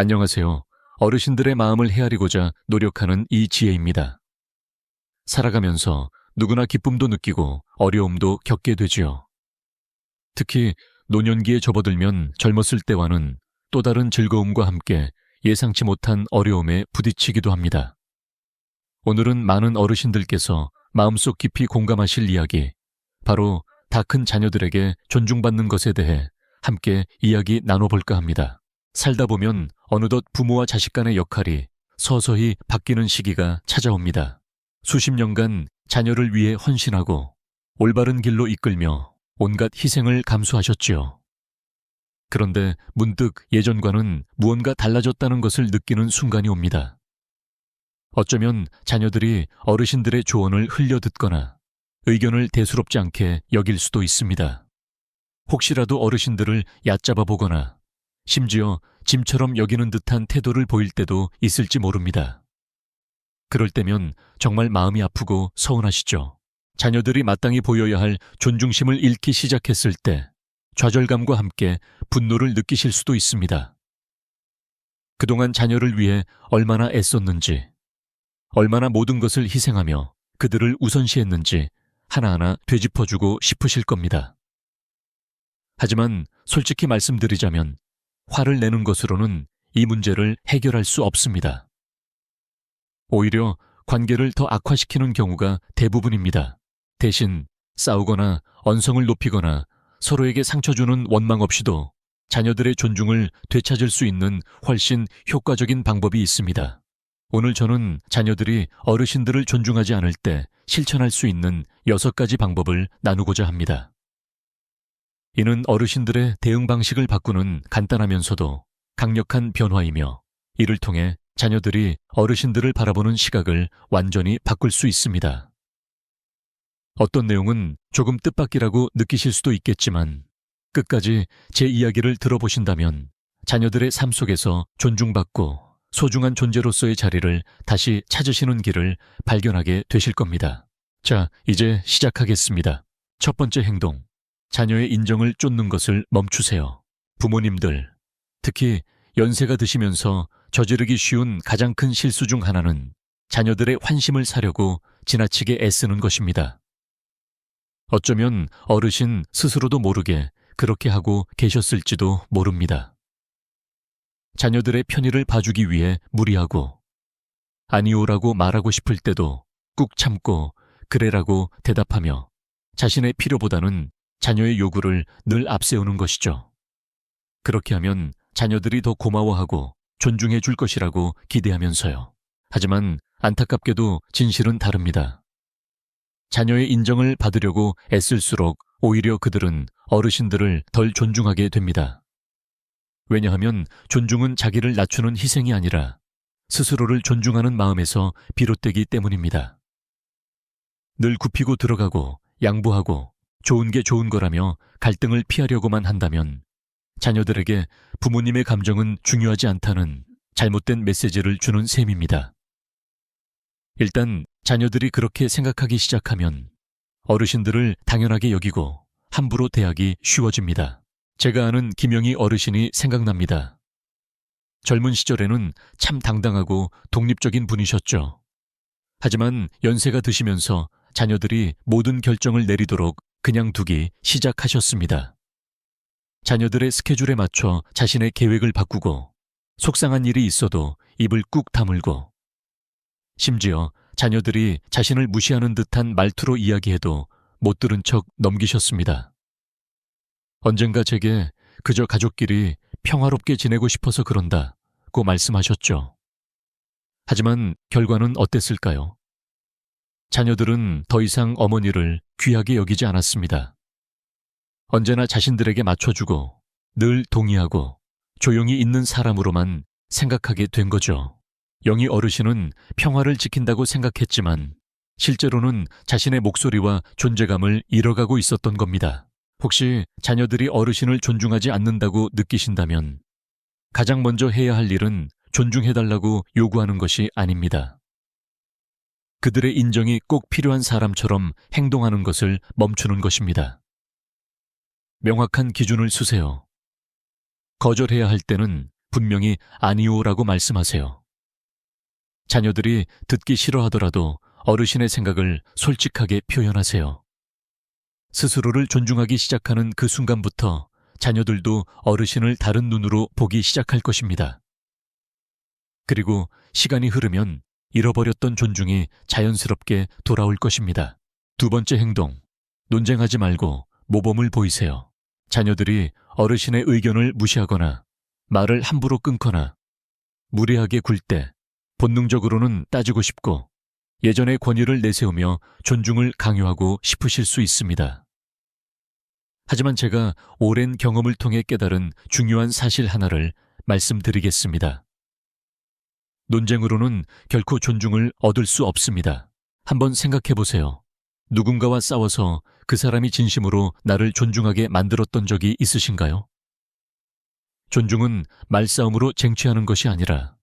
안녕하세요. 어르신들의 마음을 헤아리고자 노력하는 이지혜입니다. 살아가면서 누구나 기쁨도 느끼고 어려움도 겪게 되지요. 특히 노년기에 접어들면 젊었을 때와는 또 다른 즐거움과 함께 예상치 못한 어려움에 부딪히기도 합니다. 오늘은 많은 어르신들께서 마음속 깊이 공감하실 이야기, 바로 다 큰 자녀들에게 존중받는 것에 대해 함께 이야기 나눠볼까 합니다. 살다 보면 어느덧 부모와 자식 간의 역할이 서서히 바뀌는 시기가 찾아옵니다. 수십 년간 자녀를 위해 헌신하고 올바른 길로 이끌며 온갖 희생을 감수하셨지요. 그런데 문득 예전과는 무언가 달라졌다는 것을 느끼는 순간이 옵니다. 어쩌면 자녀들이 어르신들의 조언을 흘려듣거나 의견을 대수롭지 않게 여길 수도 있습니다. 혹시라도 어르신들을 얕잡아 보거나 심지어 짐처럼 여기는 듯한 태도를 보일 때도 있을지 모릅니다. 그럴 때면 정말 마음이 아프고 서운하시죠. 자녀들이 마땅히 보여야 할 존중심을 잃기 시작했을 때 좌절감과 함께 분노를 느끼실 수도 있습니다. 그동안 자녀를 위해 얼마나 애썼는지, 얼마나 모든 것을 희생하며 그들을 우선시했는지 하나하나 되짚어주고 싶으실 겁니다. 하지만 솔직히 말씀드리자면 화를 내는 것으로는 이 문제를 해결할 수 없습니다. 오히려 관계를 더 악화시키는 경우가 대부분입니다. 대신 싸우거나 언성을 높이거나 서로에게 상처 주는 원망 없이도 자녀들의 존중을 되찾을 수 있는 훨씬 효과적인 방법이 있습니다. 오늘 저는 자녀들이 어르신들을 존중하지 않을 때 실천할 수 있는 여섯 가지 방법을 나누고자 합니다. 이는 어르신들의 대응 방식을 바꾸는 간단하면서도 강력한 변화이며 이를 통해 자녀들이 어르신들을 바라보는 시각을 완전히 바꿀 수 있습니다. 어떤 내용은 조금 뜻밖이라고 느끼실 수도 있겠지만 끝까지 제 이야기를 들어보신다면 자녀들의 삶 속에서 존중받고 소중한 존재로서의 자리를 다시 찾으시는 길을 발견하게 되실 겁니다. 자, 이제 시작하겠습니다. 첫 번째 행동. 자녀의 인정을 쫓는 것을 멈추세요. 부모님들, 특히 연세가 드시면서 저지르기 쉬운 가장 큰 실수 중 하나는 자녀들의 환심을 사려고 지나치게 애쓰는 것입니다. 어쩌면 어르신 스스로도 모르게 그렇게 하고 계셨을지도 모릅니다. 자녀들의 편의를 봐주기 위해 무리하고 아니오라고 말하고 싶을 때도 꾹 참고 그래라고 대답하며 자신의 필요보다는 자녀의 요구를 늘 앞세우는 것이죠. 그렇게 하면 자녀들이 더 고마워하고 존중해 줄 것이라고 기대하면서요. 하지만 안타깝게도 진실은 다릅니다. 자녀의 인정을 받으려고 애쓸수록 오히려 그들은 어르신들을 덜 존중하게 됩니다. 왜냐하면 존중은 자기를 낮추는 희생이 아니라 스스로를 존중하는 마음에서 비롯되기 때문입니다. 늘 굽히고 들어가고 양보하고 좋은 게 좋은 거라며 갈등을 피하려고만 한다면 자녀들에게 부모님의 감정은 중요하지 않다는 잘못된 메시지를 주는 셈입니다. 일단 자녀들이 그렇게 생각하기 시작하면 어르신들을 당연하게 여기고 함부로 대하기 쉬워집니다. 제가 아는 김영희 어르신이 생각납니다. 젊은 시절에는 참 당당하고 독립적인 분이셨죠. 하지만 연세가 드시면서 자녀들이 모든 결정을 내리도록 그냥 두기 시작하셨습니다. 자녀들의 스케줄에 맞춰 자신의 계획을 바꾸고 속상한 일이 있어도 입을 꾹 다물고 심지어 자녀들이 자신을 무시하는 듯한 말투로 이야기해도 못 들은 척 넘기셨습니다. 언젠가 제게 그저 가족끼리 평화롭게 지내고 싶어서 그런다고 말씀하셨죠. 하지만 결과는 어땠을까요? 자녀들은 더 이상 어머니를 귀하게 여기지 않았습니다. 언제나 자신들에게 맞춰주고 늘 동의하고 조용히 있는 사람으로만 생각하게 된 거죠. 영희 어르신은 평화를 지킨다고 생각했지만 실제로는 자신의 목소리와 존재감을 잃어가고 있었던 겁니다. 혹시 자녀들이 어르신을 존중하지 않는다고 느끼신다면 가장 먼저 해야 할 일은 존중해달라고 요구하는 것이 아닙니다. 그들의 인정이 꼭 필요한 사람처럼 행동하는 것을 멈추는 것입니다. 명확한 기준을 수세요. 거절해야 할 때는 분명히 아니오라고 말씀하세요. 자녀들이 듣기 싫어하더라도 어르신의 생각을 솔직하게 표현하세요. 스스로를 존중하기 시작하는 그 순간부터 자녀들도 어르신을 다른 눈으로 보기 시작할 것입니다. 그리고 시간이 흐르면 잃어버렸던 존중이 자연스럽게 돌아올 것입니다. 두 번째 행동. 논쟁하지 말고 모범을 보이세요. 자녀들이 어르신의 의견을 무시하거나 말을 함부로 끊거나 무례하게 굴 때 본능적으로는 따지고 싶고 예전의 권위를 내세우며 존중을 강요하고 싶으실 수 있습니다. 하지만 제가 오랜 경험을 통해 깨달은 중요한 사실 하나를 말씀드리겠습니다. 논쟁으로는 결코 존중을 얻을 수 없습니다. 한번 생각해 보세요. 누군가와 싸워서 그 사람이 진심으로 나를 존중하게 만들었던 적이 있으신가요? 존중은 말싸움으로 쟁취하는 것이 아니라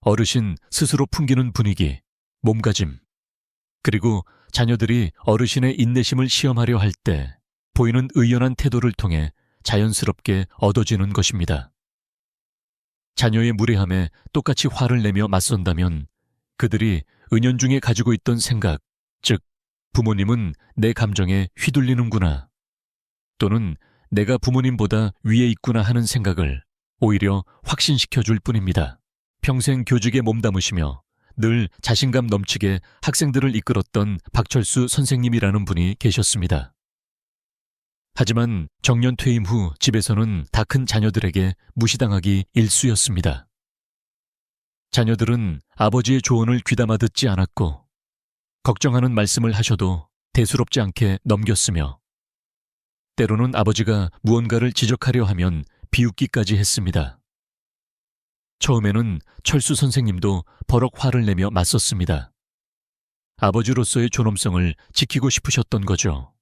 어르신 스스로 풍기는 분위기, 몸가짐, 그리고 자녀들이 어르신의 인내심을 시험하려 할 때 보이는 의연한 태도를 통해 자연스럽게 얻어지는 것입니다. 자녀의 무례함에 똑같이 화를 내며 맞선다면 그들이 은연중에 가지고 있던 생각, 즉, 부모님은 내 감정에 휘둘리는구나. 또는 내가 부모님보다 위에 있구나 하는 생각을 오히려 확신시켜 줄 뿐입니다. 평생 교직에 몸담으시며 늘 자신감 넘치게 학생들을 이끌었던 박철수 선생님이라는 분이 계셨습니다. 하지만 정년 퇴임 후 집에서는 다 큰 자녀들에게 무시당하기 일쑤였습니다. 자녀들은 아버지의 조언을 귀담아 듣지 않았고 걱정하는 말씀을 하셔도 대수롭지 않게 넘겼으며 때로는 아버지가 무언가를 지적하려 하면 비웃기까지 했습니다. 처음에는 철수 선생님도 버럭 화를 내며 맞섰습니다. 아버지로서의 존엄성을 지키고 싶으셨던 거죠.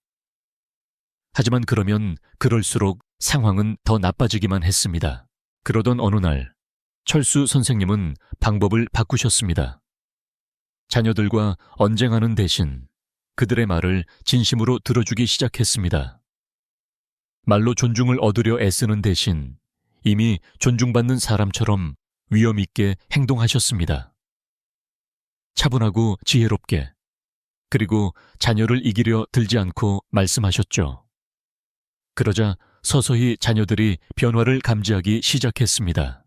하지만 그러면 그럴수록 상황은 더 나빠지기만 했습니다. 그러던 어느 날 철수 선생님은 방법을 바꾸셨습니다. 자녀들과 언쟁하는 대신 그들의 말을 진심으로 들어주기 시작했습니다. 말로 존중을 얻으려 애쓰는 대신 이미 존중받는 사람처럼 위엄있게 행동하셨습니다. 차분하고 지혜롭게 그리고 자녀를 이기려 들지 않고 말씀하셨죠. 그러자 서서히 자녀들이 변화를 감지하기 시작했습니다.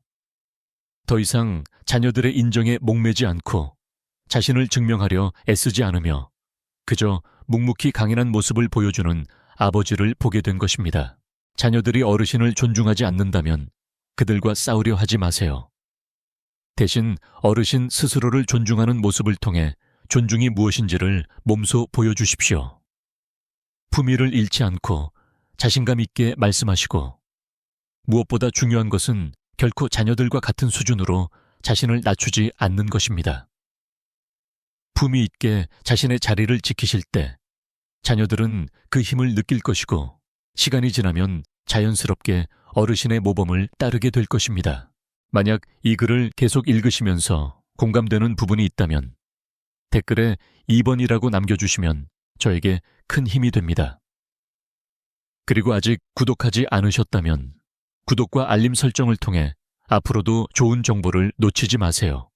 더 이상 자녀들의 인정에 목매지 않고 자신을 증명하려 애쓰지 않으며 그저 묵묵히 강인한 모습을 보여주는 아버지를 보게 된 것입니다. 자녀들이 어르신을 존중하지 않는다면 그들과 싸우려 하지 마세요. 대신 어르신 스스로를 존중하는 모습을 통해 존중이 무엇인지를 몸소 보여주십시오. 품위를 잃지 않고 자신감 있게 말씀하시고 무엇보다 중요한 것은 결코 자녀들과 같은 수준으로 자신을 낮추지 않는 것입니다. 품위 있게 자신의 자리를 지키실 때 자녀들은 그 힘을 느낄 것이고 시간이 지나면 자연스럽게 어르신의 모범을 따르게 될 것입니다. 만약 이 글을 계속 읽으시면서 공감되는 부분이 있다면 댓글에 2번이라고 남겨주시면 저에게 큰 힘이 됩니다. 그리고 아직 구독하지 않으셨다면 구독과 알림 설정을 통해 앞으로도 좋은 정보를 놓치지 마세요.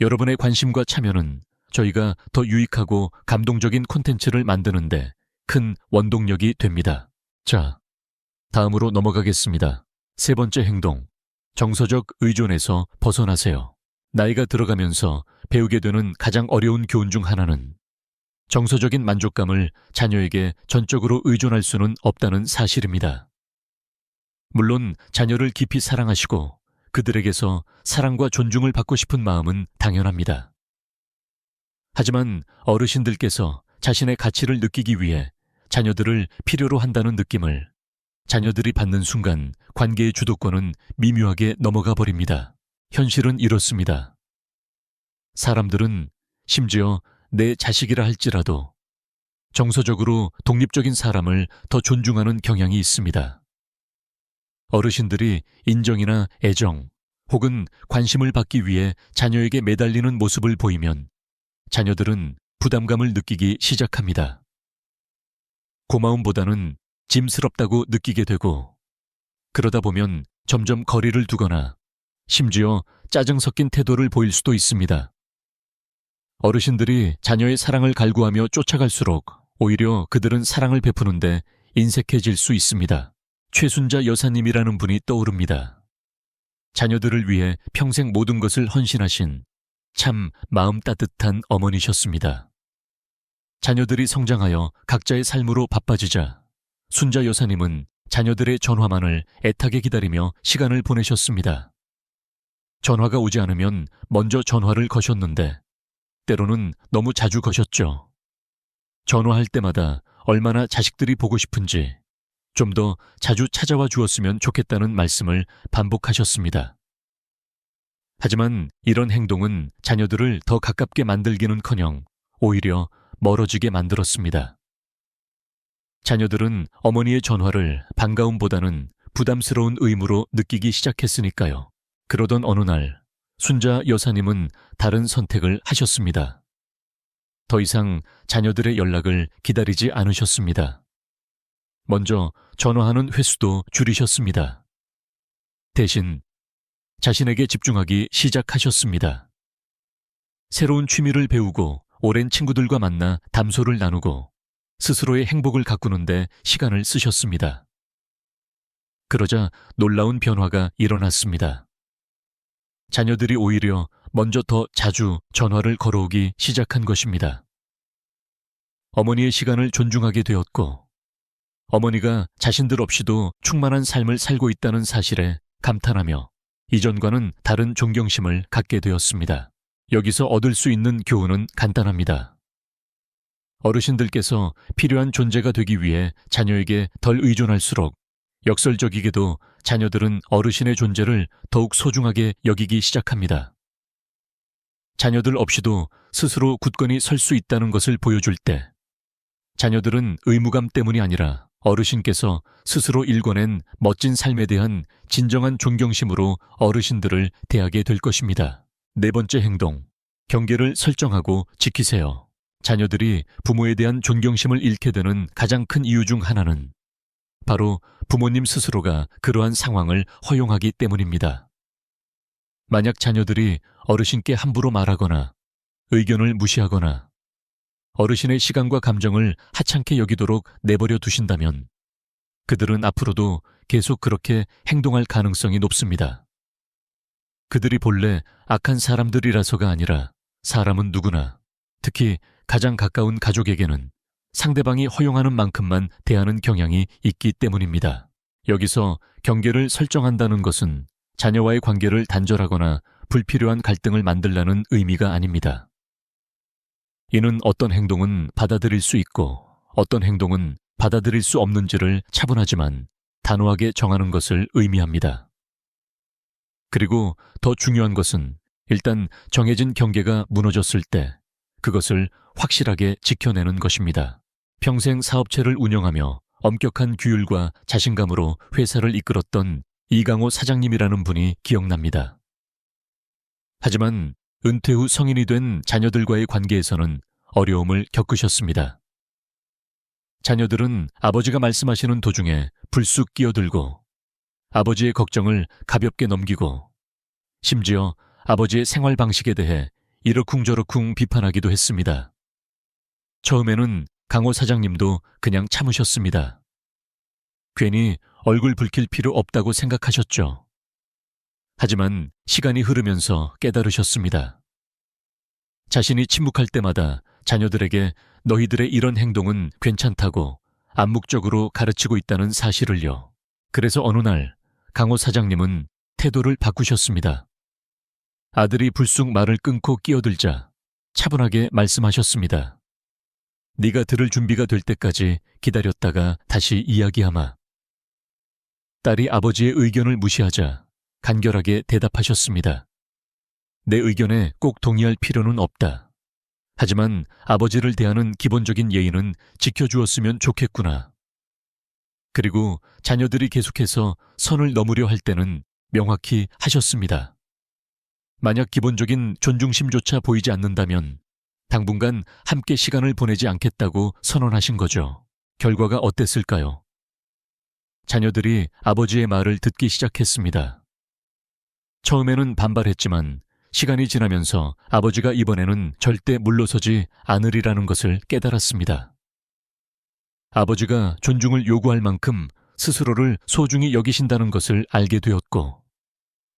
여러분의 관심과 참여는 저희가 더 유익하고 감동적인 콘텐츠를 만드는데 큰 원동력이 됩니다. 자, 다음으로 넘어가겠습니다. 세 번째 행동. 정서적 의존에서 벗어나세요. 나이가 들어가면서 배우게 되는 가장 어려운 교훈 중 하나는 정서적인 만족감을 자녀에게 전적으로 의존할 수는 없다는 사실입니다. 물론 자녀를 깊이 사랑하시고 그들에게서 사랑과 존중을 받고 싶은 마음은 당연합니다. 하지만 어르신들께서 자신의 가치를 느끼기 위해 자녀들을 필요로 한다는 느낌을 자녀들이 받는 순간 관계의 주도권은 미묘하게 넘어가 버립니다. 현실은 이렇습니다. 사람들은 심지어 내 자식이라 할지라도 정서적으로 독립적인 사람을 더 존중하는 경향이 있습니다. 어르신들이 인정이나 애정 혹은 관심을 받기 위해 자녀에게 매달리는 모습을 보이면 자녀들은 부담감을 느끼기 시작합니다. 고마움보다는 짐스럽다고 느끼게 되고 그러다 보면 점점 거리를 두거나 심지어 짜증 섞인 태도를 보일 수도 있습니다. 어르신들이 자녀의 사랑을 갈구하며 쫓아갈수록 오히려 그들은 사랑을 베푸는데 인색해질 수 있습니다. 최순자 여사님이라는 분이 떠오릅니다. 자녀들을 위해 평생 모든 것을 헌신하신 참 마음 따뜻한 어머니셨습니다. 자녀들이 성장하여 각자의 삶으로 바빠지자 순자 여사님은 자녀들의 전화만을 애타게 기다리며 시간을 보내셨습니다. 전화가 오지 않으면 먼저 전화를 거셨는데 때로는 너무 자주 거셨죠. 전화할 때마다 얼마나 자식들이 보고 싶은지 좀 더 자주 찾아와 주었으면 좋겠다는 말씀을 반복하셨습니다. 하지만 이런 행동은 자녀들을 더 가깝게 만들기는 커녕 오히려 멀어지게 만들었습니다. 자녀들은 어머니의 전화를 반가움보다는 부담스러운 의무로 느끼기 시작했으니까요. 그러던 어느 날 순자 여사님은 다른 선택을 하셨습니다. 더 이상 자녀들의 연락을 기다리지 않으셨습니다. 먼저 전화하는 횟수도 줄이셨습니다. 대신 자신에게 집중하기 시작하셨습니다. 새로운 취미를 배우고 오랜 친구들과 만나 담소를 나누고 스스로의 행복을 가꾸는데 시간을 쓰셨습니다. 그러자 놀라운 변화가 일어났습니다. 자녀들이 오히려 먼저 더 자주 전화를 걸어오기 시작한 것입니다. 어머니의 시간을 존중하게 되었고, 어머니가 자신들 없이도 충만한 삶을 살고 있다는 사실에 감탄하며 이전과는 다른 존경심을 갖게 되었습니다. 여기서 얻을 수 있는 교훈은 간단합니다. 어르신들께서 필요한 존재가 되기 위해 자녀에게 덜 의존할수록 역설적이게도 자녀들은 어르신의 존재를 더욱 소중하게 여기기 시작합니다. 자녀들 없이도 스스로 굳건히 설 수 있다는 것을 보여줄 때 자녀들은 의무감 때문이 아니라 어르신께서 스스로 일궈낸 멋진 삶에 대한 진정한 존경심으로 어르신들을 대하게 될 것입니다. 네 번째 행동. 경계를 설정하고 지키세요. 자녀들이 부모에 대한 존경심을 잃게 되는 가장 큰 이유 중 하나는 바로 부모님 스스로가 그러한 상황을 허용하기 때문입니다. 만약 자녀들이 어르신께 함부로 말하거나 의견을 무시하거나 어르신의 시간과 감정을 하찮게 여기도록 내버려 두신다면 그들은 앞으로도 계속 그렇게 행동할 가능성이 높습니다. 그들이 본래 악한 사람들이라서가 아니라 사람은 누구나 특히 가장 가까운 가족에게는 상대방이 허용하는 만큼만 대하는 경향이 있기 때문입니다. 여기서 경계를 설정한다는 것은 자녀와의 관계를 단절하거나 불필요한 갈등을 만들라는 의미가 아닙니다. 이는 어떤 행동은 받아들일 수 있고 어떤 행동은 받아들일 수 없는지를 차분하지만 단호하게 정하는 것을 의미합니다. 그리고 더 중요한 것은 일단 정해진 경계가 무너졌을 때 그것을 확실하게 지켜내는 것입니다. 평생 사업체를 운영하며 엄격한 규율과 자신감으로 회사를 이끌었던 이강호 사장님이라는 분이 기억납니다. 하지만 은퇴 후 성인이 된 자녀들과의 관계에서는 어려움을 겪으셨습니다. 자녀들은 아버지가 말씀하시는 도중에 불쑥 끼어들고 아버지의 걱정을 가볍게 넘기고 심지어 아버지의 생활 방식에 대해 이러쿵저러쿵 비판하기도 했습니다. 처음에는 강호 사장님도 그냥 참으셨습니다. 괜히 얼굴 붉힐 필요 없다고 생각하셨죠. 하지만 시간이 흐르면서 깨달으셨습니다. 자신이 침묵할 때마다 자녀들에게 너희들의 이런 행동은 괜찮다고 암묵적으로 가르치고 있다는 사실을요. 그래서 어느 날 강호 사장님은 태도를 바꾸셨습니다. 아들이 불쑥 말을 끊고 끼어들자 차분하게 말씀하셨습니다. 네가 들을 준비가 될 때까지 기다렸다가 다시 이야기하마. 딸이 아버지의 의견을 무시하자 간결하게 대답하셨습니다. 내 의견에 꼭 동의할 필요는 없다. 하지만 아버지를 대하는 기본적인 예의는 지켜주었으면 좋겠구나. 그리고 자녀들이 계속해서 선을 넘으려 할 때는 명확히 하셨습니다. 만약 기본적인 존중심조차 보이지 않는다면 당분간 함께 시간을 보내지 않겠다고 선언하신 거죠. 결과가 어땠을까요? 자녀들이 아버지의 말을 듣기 시작했습니다. 처음에는 반발했지만 시간이 지나면서 아버지가 이번에는 절대 물러서지 않으리라는 것을 깨달았습니다. 아버지가 존중을 요구할 만큼 스스로를 소중히 여기신다는 것을 알게 되었고,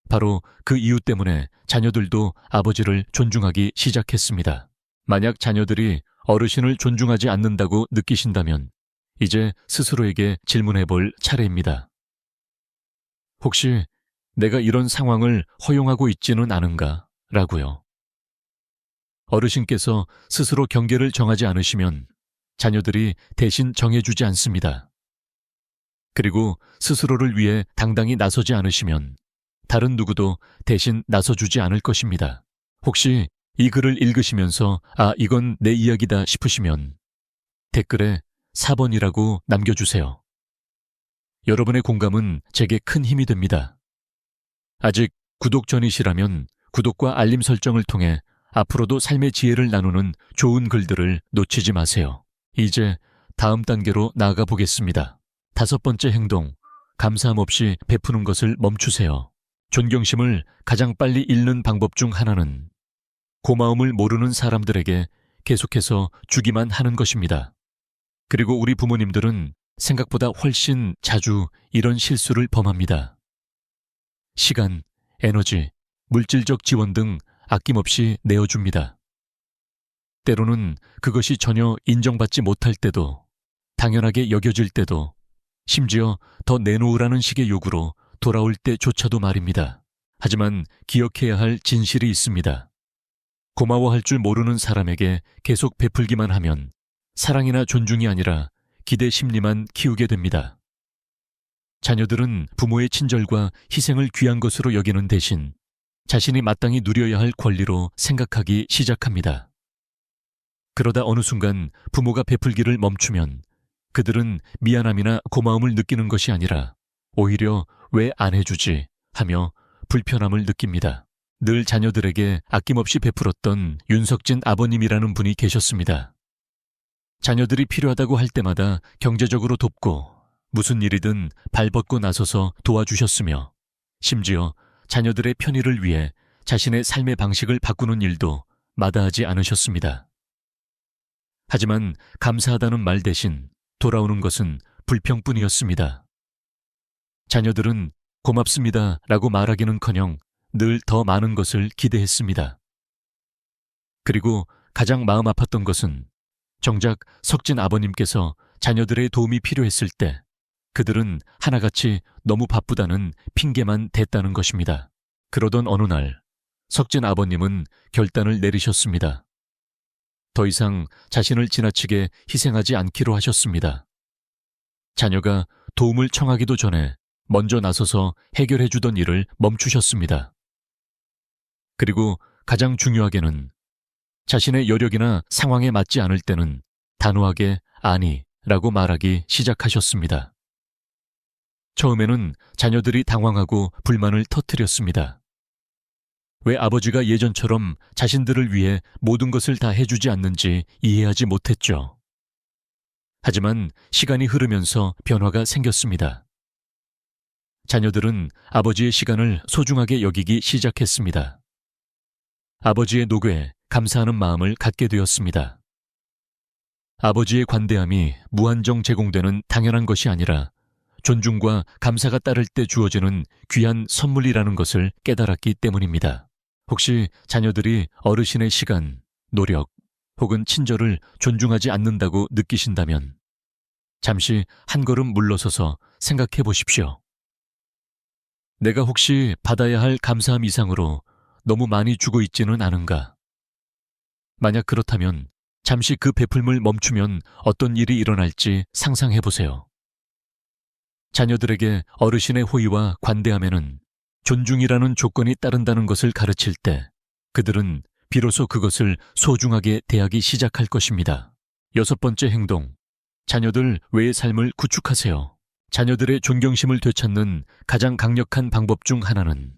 바로 그 이유 때문에 자녀들도 아버지를 존중하기 시작했습니다. 만약 자녀들이 어르신을 존중하지 않는다고 느끼신다면 이제 스스로에게 질문해 볼 차례입니다. 혹시 내가 이런 상황을 허용하고 있지는 않은가? 라고요. 어르신께서 스스로 경계를 정하지 않으시면 자녀들이 대신 정해주지 않습니다. 그리고 스스로를 위해 당당히 나서지 않으시면 다른 누구도 대신 나서주지 않을 것입니다. 혹시 이 글을 읽으시면서 아, 이건 내 이야기다 싶으시면 댓글에 4번이라고 남겨주세요. 여러분의 공감은 제게 큰 힘이 됩니다. 아직 구독 전이시라면 구독과 알림 설정을 통해 앞으로도 삶의 지혜를 나누는 좋은 글들을 놓치지 마세요. 이제 다음 단계로 나아가 보겠습니다. 다섯 번째 행동, 감사함 없이 베푸는 것을 멈추세요. 존경심을 가장 빨리 잃는 방법 중 하나는 고마움을 모르는 사람들에게 계속해서 주기만 하는 것입니다. 그리고 우리 부모님들은 생각보다 훨씬 자주 이런 실수를 범합니다. 시간, 에너지, 물질적 지원 등 아낌없이 내어줍니다. 때로는 그것이 전혀 인정받지 못할 때도, 당연하게 여겨질 때도, 심지어 더 내놓으라는 식의 요구로 돌아올 때조차도 말입니다. 하지만 기억해야 할 진실이 있습니다. 고마워할 줄 모르는 사람에게 계속 베풀기만 하면 사랑이나 존중이 아니라 기대 심리만 키우게 됩니다. 자녀들은 부모의 친절과 희생을 귀한 것으로 여기는 대신 자신이 마땅히 누려야 할 권리로 생각하기 시작합니다. 그러다 어느 순간 부모가 베풀기를 멈추면 그들은 미안함이나 고마움을 느끼는 것이 아니라 오히려 왜 안 해주지 하며 불편함을 느낍니다. 늘 자녀들에게 아낌없이 베풀었던 윤석진 아버님이라는 분이 계셨습니다. 자녀들이 필요하다고 할 때마다 경제적으로 돕고 무슨 일이든 발벗고 나서서 도와주셨으며 심지어 자녀들의 편의를 위해 자신의 삶의 방식을 바꾸는 일도 마다하지 않으셨습니다. 하지만 감사하다는 말 대신 돌아오는 것은 불평뿐이었습니다. 자녀들은 고맙습니다 라고 말하기는 커녕 늘 더 많은 것을 기대했습니다. 그리고 가장 마음 아팠던 것은 정작 석진 아버님께서 자녀들의 도움이 필요했을 때 그들은 하나같이 너무 바쁘다는 핑계만 댔다는 것입니다. 그러던 어느 날 석진 아버님은 결단을 내리셨습니다. 더 이상 자신을 지나치게 희생하지 않기로 하셨습니다. 자녀가 도움을 청하기도 전에 먼저 나서서 해결해 주던 일을 멈추셨습니다. 그리고 가장 중요하게는 자신의 여력이나 상황에 맞지 않을 때는 단호하게 아니 라고 말하기 시작하셨습니다. 처음에는 자녀들이 당황하고 불만을 터뜨렸습니다. 왜 아버지가 예전처럼 자신들을 위해 모든 것을 다 해주지 않는지 이해하지 못했죠. 하지만 시간이 흐르면서 변화가 생겼습니다. 자녀들은 아버지의 시간을 소중하게 여기기 시작했습니다. 아버지의 노고에 감사하는 마음을 갖게 되었습니다. 아버지의 관대함이 무한정 제공되는 당연한 것이 아니라 존중과 감사가 따를 때 주어지는 귀한 선물이라는 것을 깨달았기 때문입니다. 혹시 자녀들이 어르신의 시간, 노력 혹은 친절을 존중하지 않는다고 느끼신다면 잠시 한 걸음 물러서서 생각해 보십시오. 내가 혹시 받아야 할 감사함 이상으로 너무 많이 주고 있지는 않은가? 만약 그렇다면 잠시 그 베풀물 멈추면 어떤 일이 일어날지 상상해 보세요. 자녀들에게 어르신의 호의와 관대함에는 존중이라는 조건이 따른다는 것을 가르칠 때 그들은 비로소 그것을 소중하게 대하기 시작할 것입니다. 여섯 번째 행동. 자녀들 외의 삶을 구축하세요. 자녀들의 존경심을 되찾는 가장 강력한 방법 중 하나는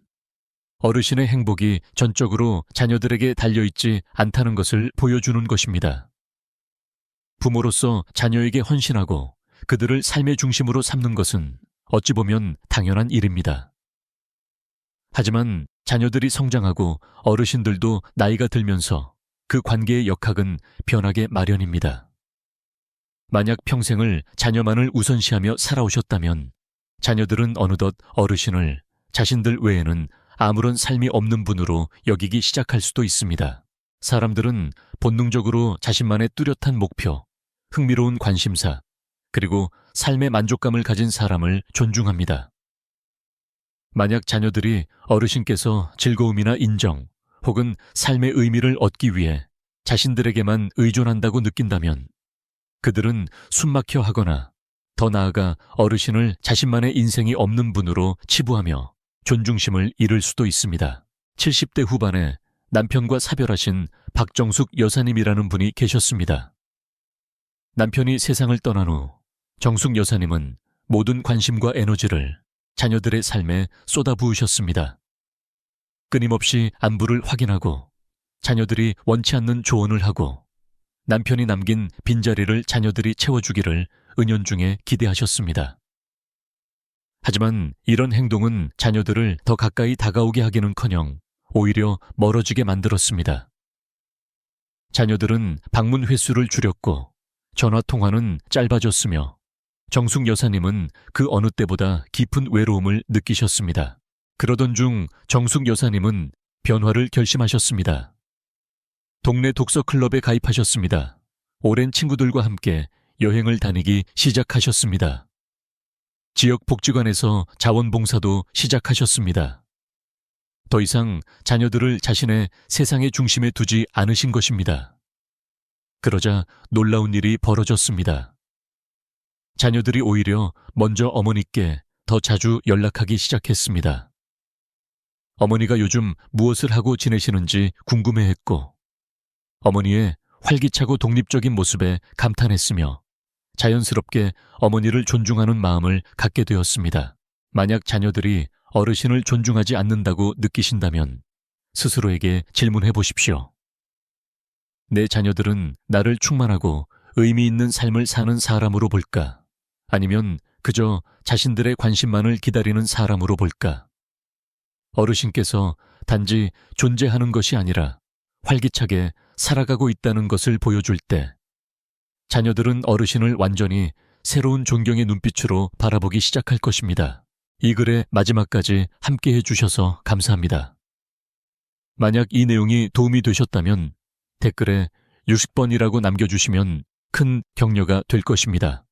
어르신의 행복이 전적으로 자녀들에게 달려있지 않다는 것을 보여주는 것입니다. 부모로서 자녀에게 헌신하고 그들을 삶의 중심으로 삼는 것은 어찌 보면 당연한 일입니다. 하지만 자녀들이 성장하고 어르신들도 나이가 들면서 그 관계의 역학은 변하게 마련입니다. 만약 평생을 자녀만을 우선시하며 살아오셨다면 자녀들은 어느덧 어르신을 자신들 외에는 아무런 삶이 없는 분으로 여기기 시작할 수도 있습니다. 사람들은 본능적으로 자신만의 뚜렷한 목표, 흥미로운 관심사, 그리고 삶의 만족감을 가진 사람을 존중합니다. 만약 자녀들이 어르신께서 즐거움이나 인정 혹은 삶의 의미를 얻기 위해 자신들에게만 의존한다고 느낀다면 그들은 숨막혀 하거나 더 나아가 어르신을 자신만의 인생이 없는 분으로 치부하며 존중심을 잃을 수도 있습니다. 70대 후반에 남편과 사별하신 박정숙 여사님이라는 분이 계셨습니다. 남편이 세상을 떠난 후 정숙 여사님은 모든 관심과 에너지를 자녀들의 삶에 쏟아부으셨습니다. 끊임없이 안부를 확인하고 자녀들이 원치 않는 조언을 하고 남편이 남긴 빈자리를 자녀들이 채워주기를 은연중에 기대하셨습니다. 하지만 이런 행동은 자녀들을 더 가까이 다가오게 하기는커녕 오히려 멀어지게 만들었습니다. 자녀들은 방문 횟수를 줄였고 전화 통화는 짧아졌으며 정숙 여사님은 그 어느 때보다 깊은 외로움을 느끼셨습니다. 그러던 중 정숙 여사님은 변화를 결심하셨습니다. 동네 독서 클럽에 가입하셨습니다. 오랜 친구들과 함께 여행을 다니기 시작하셨습니다. 지역 복지관에서 자원봉사도 시작하셨습니다. 더 이상 자녀들을 자신의 세상의 중심에 두지 않으신 것입니다. 그러자 놀라운 일이 벌어졌습니다. 자녀들이 오히려 먼저 어머니께 더 자주 연락하기 시작했습니다. 어머니가 요즘 무엇을 하고 지내시는지 궁금해했고, 어머니의 활기차고 독립적인 모습에 감탄했으며, 자연스럽게 어머니를 존중하는 마음을 갖게 되었습니다. 만약 자녀들이 어르신을 존중하지 않는다고 느끼신다면 스스로에게 질문해 보십시오. 내 자녀들은 나를 충만하고 의미 있는 삶을 사는 사람으로 볼까? 아니면 그저 자신들의 관심만을 기다리는 사람으로 볼까? 어르신께서 단지 존재하는 것이 아니라 활기차게 살아가고 있다는 것을 보여줄 때 자녀들은 어르신을 완전히 새로운 존경의 눈빛으로 바라보기 시작할 것입니다. 이 글의 마지막까지 함께 해주셔서 감사합니다. 만약 이 내용이 도움이 되셨다면 댓글에 60번이라고 남겨주시면 큰 격려가 될 것입니다.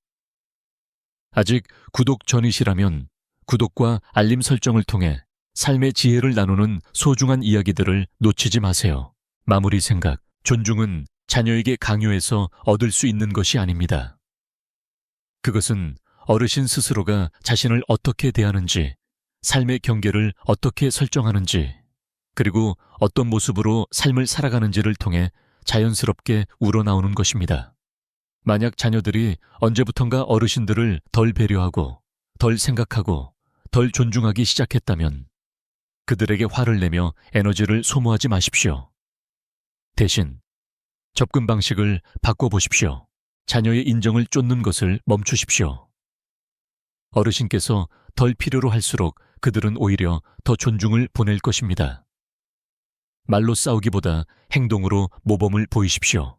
아직 구독 전이시라면 구독과 알림 설정을 통해 삶의 지혜를 나누는 소중한 이야기들을 놓치지 마세요. 마무리 생각, 존중은 자녀에게 강요해서 얻을 수 있는 것이 아닙니다. 그것은 어르신 스스로가 자신을 어떻게 대하는지, 삶의 경계를 어떻게 설정하는지, 그리고 어떤 모습으로 삶을 살아가는지를 통해 자연스럽게 우러나오는 것입니다. 만약 자녀들이 언제부턴가 어르신들을 덜 배려하고, 덜 생각하고, 덜 존중하기 시작했다면 그들에게 화를 내며 에너지를 소모하지 마십시오. 대신 접근 방식을 바꿔보십시오. 자녀의 인정을 쫓는 것을 멈추십시오. 어르신께서 덜 필요로 할수록 그들은 오히려 더 존중을 보낼 것입니다. 말로 싸우기보다 행동으로 모범을 보이십시오.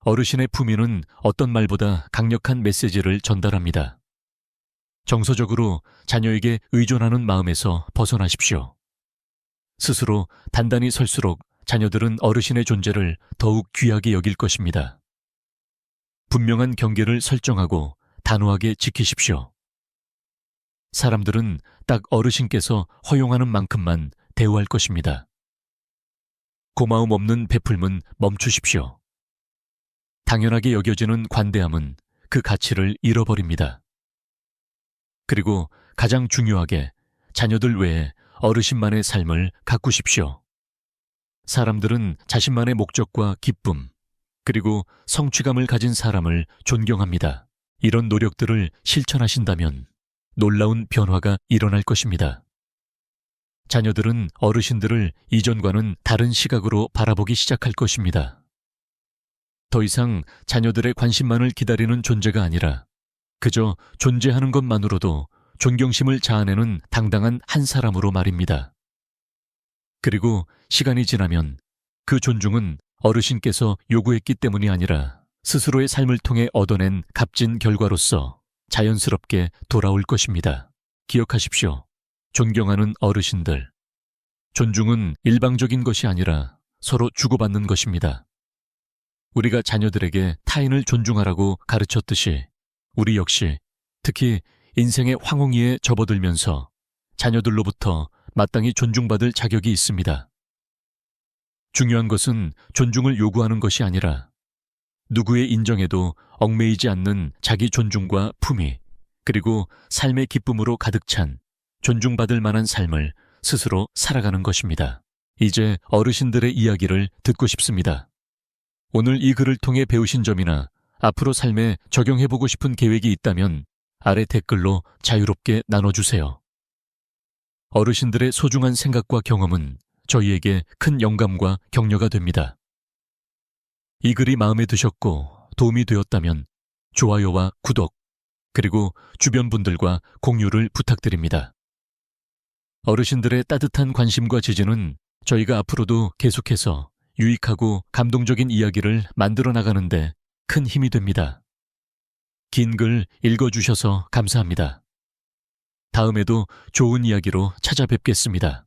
어르신의 품위는 어떤 말보다 강력한 메시지를 전달합니다. 정서적으로 자녀에게 의존하는 마음에서 벗어나십시오. 스스로 단단히 설수록 자녀들은 어르신의 존재를 더욱 귀하게 여길 것입니다. 분명한 경계를 설정하고 단호하게 지키십시오. 사람들은 딱 어르신께서 허용하는 만큼만 대우할 것입니다. 고마움 없는 베풀문 멈추십시오. 당연하게 여겨지는 관대함은 그 가치를 잃어버립니다. 그리고 가장 중요하게 자녀들 외에 어르신만의 삶을 가꾸십시오. 사람들은 자신만의 목적과 기쁨, 그리고 성취감을 가진 사람을 존경합니다. 이런 노력들을 실천하신다면 놀라운 변화가 일어날 것입니다. 자녀들은 어르신들을 이전과는 다른 시각으로 바라보기 시작할 것입니다. 더 이상 자녀들의 관심만을 기다리는 존재가 아니라 그저 존재하는 것만으로도 존경심을 자아내는 당당한 한 사람으로 말입니다. 그리고 시간이 지나면 그 존중은 어르신께서 요구했기 때문이 아니라 스스로의 삶을 통해 얻어낸 값진 결과로서 자연스럽게 돌아올 것입니다. 기억하십시오. 존경하는 어르신들. 존중은 일방적인 것이 아니라 서로 주고받는 것입니다. 우리가 자녀들에게 타인을 존중하라고 가르쳤듯이 우리 역시 특히 인생의 황홍이에 접어들면서 자녀들로부터 마땅히 존중받을 자격이 있습니다. 중요한 것은 존중을 요구하는 것이 아니라 누구의 인정에도 얽매이지 않는 자기 존중과 품위, 그리고 삶의 기쁨으로 가득 찬 존중받을 만한 삶을 스스로 살아가는 것입니다. 이제 어르신들의 이야기를 듣고 싶습니다. 오늘 이 글을 통해 배우신 점이나 앞으로 삶에 적용해보고 싶은 계획이 있다면 아래 댓글로 자유롭게 나눠주세요. 어르신들의 소중한 생각과 경험은 저희에게 큰 영감과 격려가 됩니다. 이 글이 마음에 드셨고 도움이 되었다면 좋아요와 구독, 그리고 주변 분들과 공유를 부탁드립니다. 어르신들의 따뜻한 관심과 지지는 저희가 앞으로도 계속해서 유익하고 감동적인 이야기를 만들어 나가는데 큰 힘이 됩니다. 긴 글 읽어주셔서 감사합니다. 다음에도 좋은 이야기로 찾아뵙겠습니다.